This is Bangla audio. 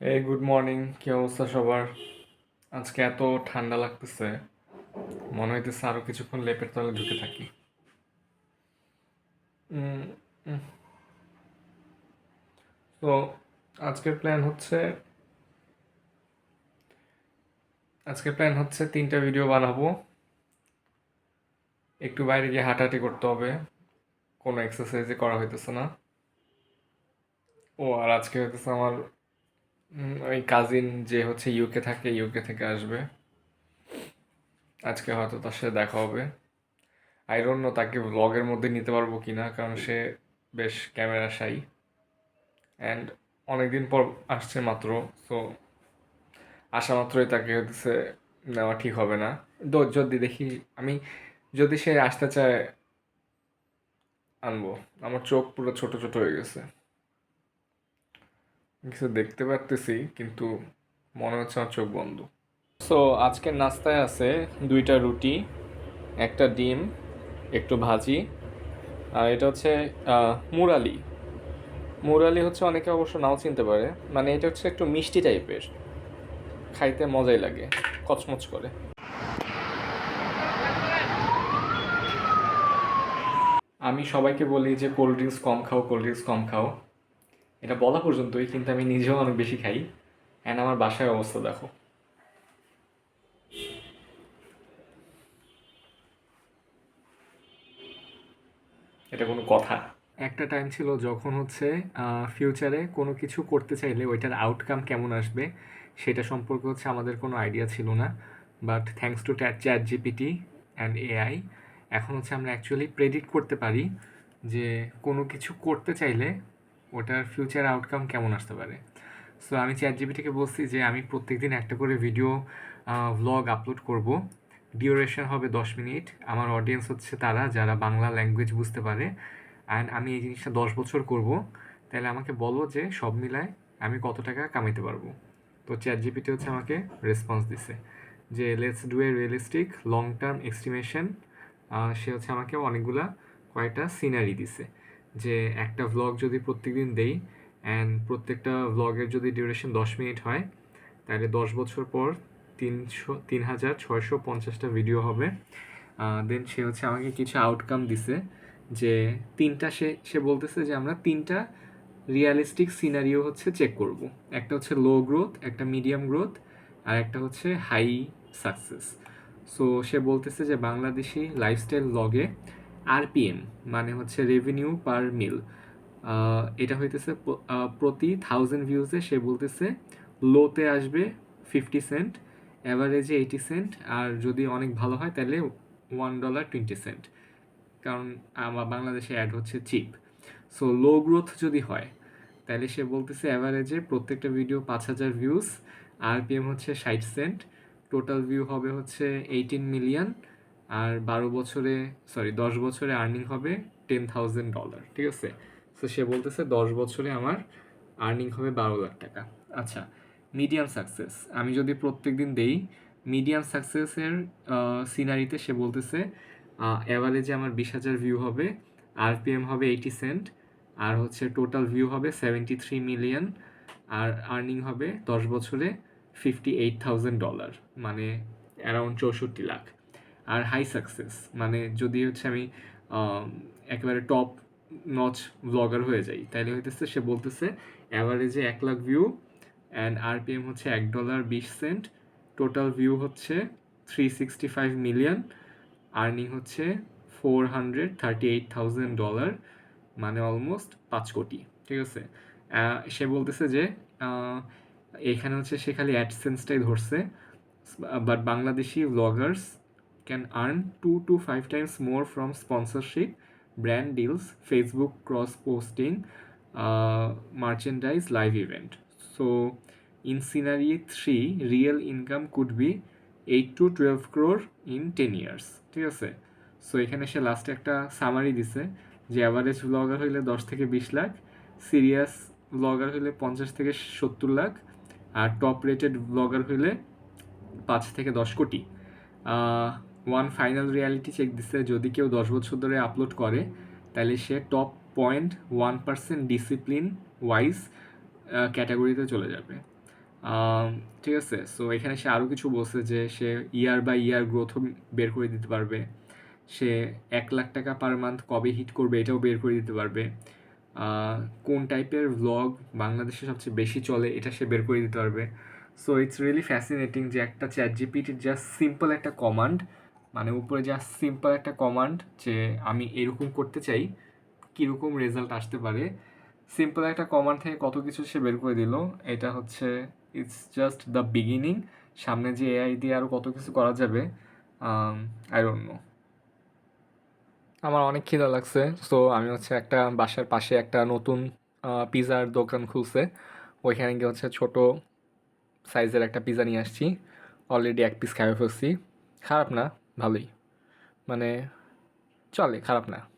এই গুড মর্নিং কি অবস্থা সবার? আজকে এত ঠান্ডা লাগতেছে। মনে হইতেছে আরও কিছুক্ষণ লেপের তলে ঢুকে থাকি। তো আজকের প্ল্যান হচ্ছে, আজকের প্ল্যান হচ্ছে তিনটা ভিডিও বানাবো। একটু বাইরে গিয়ে হাঁটাহাঁটি করতে হবে। কোনো এক্সারসাইজই করা হইতেছে না। ও, আর আজকে হইতেছে আমার ওই কাজিন যে হচ্ছে ইউকে থাকে ইউকে থেকে আসবে। আজকে হয়তো তার সাথে দেখা হবে। আই তাকে ব্লগের মধ্যে নিতে পারব কি না কারণ সে বেশ ক্যামেরা শাই অ্যান্ড অনেকদিন পর আসছে মাত্র সো আসা মাত্রই তাকে হচ্ছে নেওয়া ঠিক হবে না। যদি দেখি, আমি যদি সে আসতে চায়, আনব। আমার চোখ পুরো ছোট ছোট হয়ে গেছে। কিছু দেখতে পারতেছি, কিন্তু মনে হচ্ছে আমার চোখ বন্ধ। সো আজকের নাস্তায় আছে দুইটা রুটি, একটা ডিম, একটু ভাজি, আর এটা হচ্ছে মুরালি। মুরালি হচ্ছে অনেকে অবশ্য নাও চিনতে পারে মানে এটা হচ্ছে একটু মিষ্টি টাইপের। খাইতে মজাই লাগে, কচমচ করে। আমি সবাইকে বলি যে, কোল্ড ড্রিঙ্কস কম খাও, কোল্ড ড্রিঙ্কস কম খাও। এটা বলা পর্যন্তই, কিন্তু আমি নিজেও অনেক বেশি খাই। অ্যান্ড আমার বাসায় অবস্থা দেখো। এটা কোনো কথা। একটা টাইম ছিল যখন হচ্ছে ফিউচারে কোনো কিছু করতে চাইলে ওইটার আউটকাম কেমন আসবে, সেটা সম্পর্কে হচ্ছে আমাদের কোনো আইডিয়া ছিল না। But thanks to that chat GPT and AI এখন হচ্ছে আমরা অ্যাকচুয়ালি প্রেডিক্ট করতে পারি যে কোনো কিছু করতে চাইলে ওটার ফিউচার আউটকাম কেমন আসতে পারে? সো আমি চ্যাট জিপিটিকে বলছি যে, আমি প্রত্যেকদিন একটা করে ভিডিও ভ্লগ আপলোড করব। ডিউরেশন হবে দশ মিনিট। আমার অডিয়েন্স হচ্ছে তারা, যারা বাংলা ল্যাঙ্গুয়েজ বুঝতে পারে। অ্যান্ড আমি এই জিনিসটা দশ বছর করব। তাহলে আমাকে বলো যে, সব মিলায় আমি কত টাকা কামাইতে পারব? তো চ্যাট জিপিটি হচ্ছে আমাকে রেসপন্স দিছে যে let's do a realistic long term estimation সে হচ্ছে আমাকে অনেকগুলা কয়েকটা সিনারি দিছে। যে একটা ভ্লগ যদি প্রত্যেকদিন দেই অ্যান্ড প্রত্যেকটা ভ্লগের যদি ডিউরেশন দশ মিনিট হয়, তাহলে দশ বছর পর তিনশো, তিন হাজার ছয়শো পঞ্চাশটা ভিডিও হবে। দেন সে হচ্ছে আমাকে কিছু আউটকাম দিছে যে তিনটা সে সে বলতেছে যে আমরা তিনটা রিয়ালিস্টিক সিনারিও হচ্ছে চেক করব। একটা হচ্ছে লো গ্রোথ একটা মিডিয়াম গ্রোথ আর একটা হচ্ছে হাই সাকসেস সো সে বলতেছে যে বাংলাদেশি লাইফস্টাইল লগে আরপিএম মানে হচ্ছে রেভিনিউ পার মিল এটা হইতেছে প্রতি থাউজেন্ড ভিউজে সে বলতেছে লোতে আসবে ফিফটি সেন্ট অ্যাভারেজে এইটি সেন্ট আর যদি অনেক ভালো হয় তাহলে ওয়ান ডলার টোয়েন্টি সেন্ট কারণ আমার বাংলাদেশে অ্যাড হচ্ছে চিপ সো লো গ্রোথ যদি হয়, তাহলে সে বলতেছে অ্যাভারেজে প্রত্যেকটা ভিডিও পাঁচ হাজার ভিউজ আরপিএম হচ্ছে ষাট সেন্ট টোটাল ভিউ হবে হচ্ছে এইটিন মিলিয়ন আর বারো বছরে সরি দশ বছরে আর্নিং হবে টেন থাউজেন্ড ডলার ঠিক আছে? তো সে বলতেছে দশ বছরে আমার আর্নিং হবে বারো লাখ টাকা। আচ্ছা মিডিয়াম সাকসেস আমি যদি প্রত্যেক দিন দেই মিডিয়াম সাকসেসের সিনারিতে সে বলতেছে অ্যাভারেজে আমার বিশ হাজার ভিউ হবে আরপিএম হবে এইটি সেন্ট আর হচ্ছে টোটাল ভিউ হবে সেভেন্টি থ্রি মিলিয়ন আর আর্নিং হবে দশ বছরে ফিফটি এইট থাউজেন্ড ডলার মানে অ্যারাউন্ড চৌষট্টি লাখ। আর হাই সাকসেস মানে যদি হচ্ছে আমি একেবারে টপ নচ ব্লগার হয়ে যাই তাহলে হইতেছে সে বলতেছে অ্যাভারেজে এক লাখ ভিউ অ্যান্ড আরপিএম হচ্ছে এক ডলার বিশ সেন্ট টোটাল ভিউ হচ্ছে three sixty five million earning হচ্ছে four hundred thirty eight thousand dollar মানে অলমোস্ট পাঁচ কোটি ঠিক আছে? সে বলতেছে যে এখানে হচ্ছে সে খালি অ্যাডসেন্সটাই ধরছে but Bangladeshi bloggers can earn two to five times more from sponsorship brand deals Facebook cross posting merchandise live event so in scenario three real income could be eight to twelve crore in ten years ঠিক আছে? সো এখানে সে লাস্টে একটা সামারি দিছে যে অ্যাভারেজ ব্লগার হইলে দশ থেকে বিশ লাখ সিরিয়াস ব্লগার হইলে পঞ্চাশ থেকে সত্তর লাখ, আর টপ রেটেড ব্লগার হইলে পাঁচ থেকে দশ কোটি। ওয়ান ফাইনাল রিয়ালিটি চেক দিচ্ছে যদি কেউ দশ বছর ধরে আপলোড করে, তাহলে সে top point one percent discipline wise ক্যাটাগরিতে চলে যাবে। ঠিক আছে সো এখানে সে আরও কিছু বলছে যে সে ইয়ার বাই ইয়ার গ্রোথও বের করে দিতে পারবে। সে এক লাখ টাকা পার মান্থ কবে হিট করবে এটাও বের করে দিতে পারবে। কোন টাইপের ভ্লগ বাংলাদেশে সবচেয়ে বেশি চলে এটা সে বের করে দিতে পারবে। সো ইটস রিয়েলি ফ্যাসিনেটিং যে একটা চ্যাট জিপিটির জাস্ট সিম্পল একটা কমান্ড মানে উপরে জাস্ট সিম্পল একটা কমান্ড যে আমি এরকম করতে চাই, কীরকম রেজাল্ট আসতে পারে। সিম্পল একটা কমান্ড থেকে কত কিছু সে বের করে দিল। এটা হচ্ছে ইটস জাস্ট দ্য বিগিনিং সামনে যে এআই দিয়ে আরও কত কিছু করা যাবে আই ডোন্ট নো আমার অনেক খিদা লাগছে। সো আমি হচ্ছে একটা বাসার পাশে একটা নতুন পিৎজার দোকান খুলছে। ওইখানে গিয়ে হচ্ছে ছোট সাইজের একটা পিৎজা নিয়ে আসছি। অলরেডি এক পিস খাইয়ে ফেলছি। খারাপ না। ভালোই। মানে চলে খারাপ না।